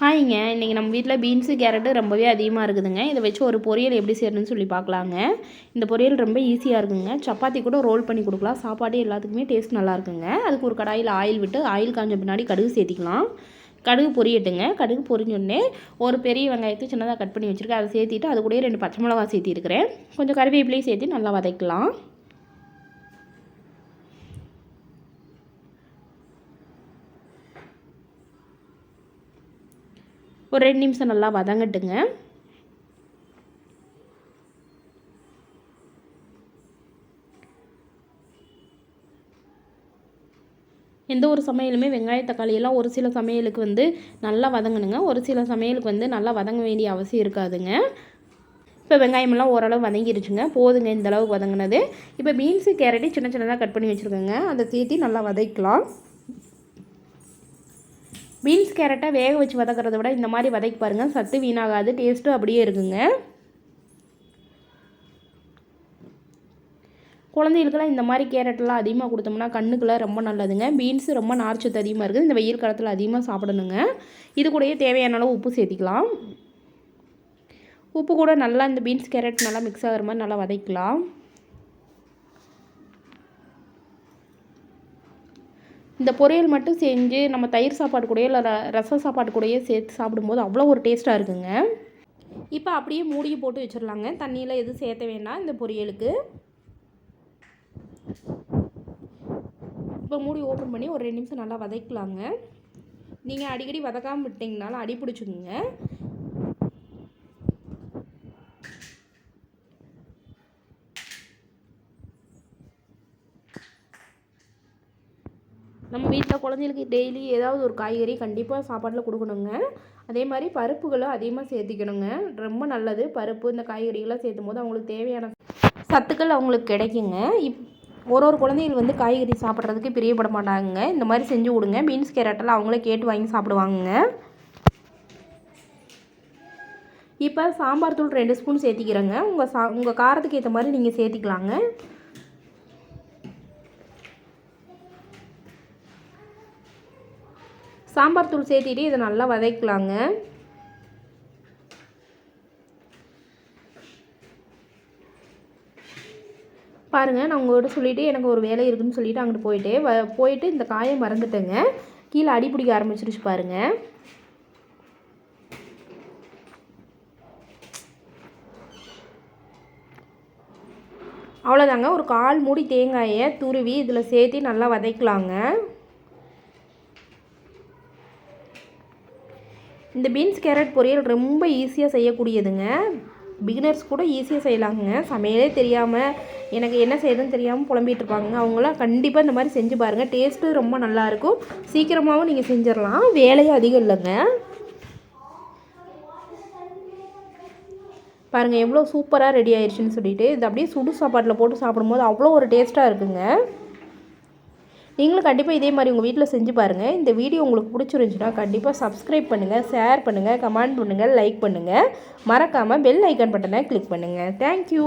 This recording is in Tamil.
ஹாய்ங்க இன்றைக்கி நம்ம வீட்டில் பீன்ஸு கேரட்டு ரொம்பவே அதிகமாக இருக்குதுங்க. இதை வச்சு ஒரு பொரியல் எப்படி செய்யணும்னு சொல்லி பார்க்கலாங்க. இந்த பொரியல் ரொம்ப ஈஸியாக இருக்குங்க. சப்பாத்தி கூட ரோல் பண்ணி கொடுக்கலாம். சாப்பாடு எல்லாத்துக்குமே டேஸ்ட் நல்லா இருக்குங்க. அதுக்கு ஒரு கடாயில் ஆயில் விட்டு ஆயில் காஞ்ச பின்னாடி கடுகு சேர்த்திக்கலாம். கடுகு பொரியட்டுங்க. கடுகு பொரிஞ்சோடனே ஒரு பெரிய வெங்காயத்தை சின்னதாக கட் பண்ணி வச்சுருக்கேன். அதை சேர்த்திட்டு அது கூடயே ரெண்டு பச்சை மிளகா சேர்த்திருக்கிறேன். கொஞ்சம் கருவேப்பிலையும் சேர்த்து நல்லா வதக்கலாம். ஒரு ரெண்டு நிமிஷம் நல்லா வதங்கட்டுங்க. எந்த ஒரு சமையலுமே வெங்காய தக்காளியெல்லாம் ஒரு சில சமையலுக்கு வந்து நல்லா வதங்கணுங்க. ஒரு சில சமையலுக்கு வந்து நல்லா வதங்க வேண்டிய அவசியம் இருக்காதுங்க. இப்போ வெங்காயமெல்லாம் ஓரளவு வதங்கிருச்சுங்க. போதுங்க இந்த வதங்கினது. இப்போ பீன்ஸு கேரட்டு சின்ன சின்னதாக கட் பண்ணி வச்சுருக்கோங்க. அதை சேர்த்து நல்லா வதக்கலாம் பீன்ஸ் கேரட்டை வேக வச்சு வதக்கிறத விட இந்த மாதிரி வதக்கி பாருங்கள் சத்து வீணாகாது டேஸ்ட்டும் அப்படியே இருக்குங்க. குழந்தைகளுக்கெல்லாம் இந்த மாதிரி கேரட்லாம் அதிகமாக கொடுத்தோம்னா கண்ணுக்கெல்லாம் ரொம்ப நல்லதுங்க. பீன்ஸு ரொம்ப நார்ச்சத்து அதிகமாக இருக்குது. இந்த வெயில் காலத்தில் அதிகமாக சாப்பிடணுங்க. இது கூடயே தேவையான அளவு உப்பு சேர்த்திக்கலாம். உப்பு கூட நல்லா இந்த பீன்ஸ் கேரட் நல்லா மிக்ஸ் ஆகிற மாதிரி நல்லா வதக்கலாம் இந்த பொரியல் மட்டும் செஞ்சு நம்ம தயிர் சாப்பாடு கூடயோ இல்லை ரச சாப்பாடு கூடயே சேர்த்து சாப்பிடும்போது அவ்வளோ ஒரு டேஸ்ட்டாக இருக்குங்க. இப்போ அப்படியே மூடியை போட்டு வச்சிடலாங்க. தண்ணியில் எதுவும் சேர்த்த வேண்டாம் இந்த பொரியலுக்கு. இப்போ மூடி ஓப்பன் பண்ணி ஒரு ரெண்டு நிமிஷம் நல்லா வதக்கலாங்க. நீங்கள் அடிக்கடி வதக்காமல் விட்டிங்கனாலும் அடி பிடிச்சிக்குங்க நம்ம வீட்டில் குழந்தைகளுக்கு டெய்லி ஏதாவது ஒரு காய்கறி கண்டிப்பாக சாப்பாட்டில் கொடுக்கணுங்க. அதே மாதிரி பருப்புகளும் அதிகமாக சேர்த்திக்கணுங்க. ரொம்ப நல்லது. பருப்பு இந்த காய்கறிகள்லாம் சேர்த்தும் போது அவங்களுக்கு தேவையான சத்துக்கள் அவங்களுக்கு கிடைக்குங்க. இப் ஒரு ஒரு குழந்தைகள் வந்து காய்கறி சாப்பிட்றதுக்கு பிரியப்பட மாட்டாங்க இந்த மாதிரி செஞ்சு கொடுங்க. பீன்ஸ் கேரட்டெல்லாம் அவங்களே கேட்டு வாங்கி சாப்பிடுவாங்க இப்போ சாம்பார் தூள் ரெண்டு ஸ்பூன் சேர்த்திக்கிறேங்க. உங்கள் சா உங்கள் காரத்துக்கு ஏற்ற மாதிரி நீங்கள் சேர்த்திக்கலாங்க. சாம்பார் தூள் சேர்த்திட்டு இதை நல்லா வதக்கலாங்க. பாருங்கள் நான் உங்கள்கிட்ட சொல்லிவிட்டு எனக்கு ஒரு வேலை இருக்குதுன்னு சொல்லிவிட்டு அங்கிட்டு போயிட்டு வ போயிட்டு இந்த காயை மறந்துட்டேங்க. கீழே அடி பிடிக்க ஆரம்பிச்சிருச்சு பாருங்கள் அவ்வளோதாங்க ஒரு கால் மூடி தேங்காயை துருவி இதில் சேர்த்து நல்லா வதக்கலாங்க. இந்த பீன்ஸ் கேரட் பொரியல் ரொம்ப ஈஸியாக செய்யக்கூடியதுங்க. பிகினர்ஸ் கூட ஈஸியாக செய்யலாங்க. சமையலே தெரியாமல் எனக்கு என்ன செய்யுதுன்னு தெரியாமல் புலம்பிகிட்டு இருப்பாங்க. அவங்களாம் கண்டிப்பாக இந்த மாதிரி செஞ்சு பாருங்கள் டேஸ்ட்டு ரொம்ப நல்லாயிருக்கும் சீக்கிரமாகவும் நீங்கள் செஞ்சிடலாம். வேலையும் அதிகம் இல்லைங்க. பாருங்கள் எவ்வளோ சூப்பராக ரெடி ஆயிடுச்சுன்னு சொல்லிட்டு இது அப்படியே சுடு சாப்பாட்டில் போட்டு சாப்பிடும்போது அவ்வளோ ஒரு டேஸ்ட்டாக இருக்குங்க. நீங்களும் கண்டிப்பாக இதே மாதிரி உங்கள் வீட்டில் செஞ்சு பாருங்கள் இந்த வீடியோ உங்களுக்கு பிடிச்சிருந்துச்சுன்னா கண்டிப்பாக சப்ஸ்கிரைப் பண்ணுங்கள் ஷேர் பண்ணுங்கள் கமெண்ட் பண்ணுங்கள் லைக் பண்ணுங்கள் மறக்காமல் பெல் ஐக்கன் பட்டனை கிளிக் பண்ணுங்கள் தேங்க்யூ